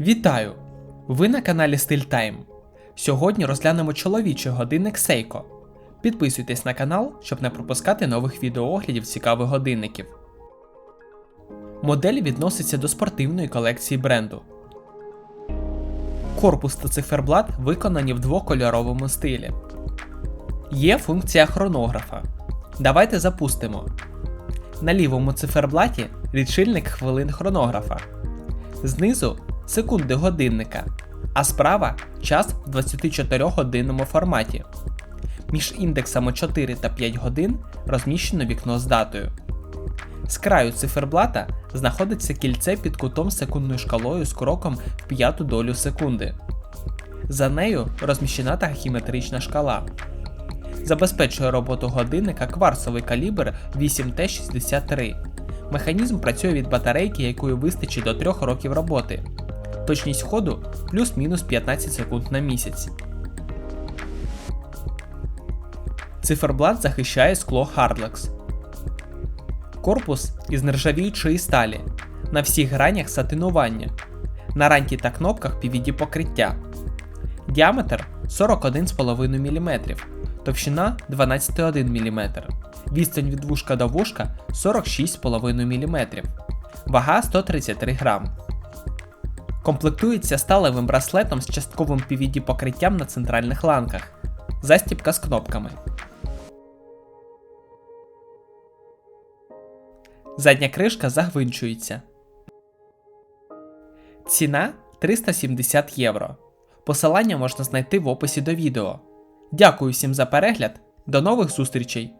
Вітаю! Ви на каналі Style Time. Сьогодні розглянемо чоловічий годинник Seiko. Підписуйтесь на канал, щоб не пропускати нових відеооглядів цікавих годинників. Модель відноситься до спортивної колекції бренду. Корпус та циферблат виконані в двокольоровому стилі. Є функція хронографа. Давайте запустимо. На лівому циферблаті лічильник хвилин хронографа. Знизу секунди годинника, а справа час в 24-годинному форматі. Між індексами 4 та 5 годин розміщено вікно з датою. З краю циферблата знаходиться кільце під кутом секундною шкалою з кроком в п'яту долю секунди. За нею розміщена тахіметрична шкала. Забезпечує роботу годинника кварцовий калібр 8T63. Механізм працює від батарейки, якої вистачить до 3 років роботи. Точність ходу плюс-мінус 15 секунд на місяць. Циферблат захищає скло Hardlex. Корпус із нержавіючої сталі. На всіх гранях сатинування. На ранті та кнопках PVD покриття. Діаметр 41,5 мм, товщина 12,1 мм, відстань від вушка до вушка 46,5 мм, вага 133 грам. Комплектується сталевим браслетом з частковим PVD покриттям на центральних ланках. Застібка з кнопками. Задня кришка загвинчується. Ціна 370 євро. Посилання можна знайти в описі до відео. Дякую всім за перегляд. До нових зустрічей!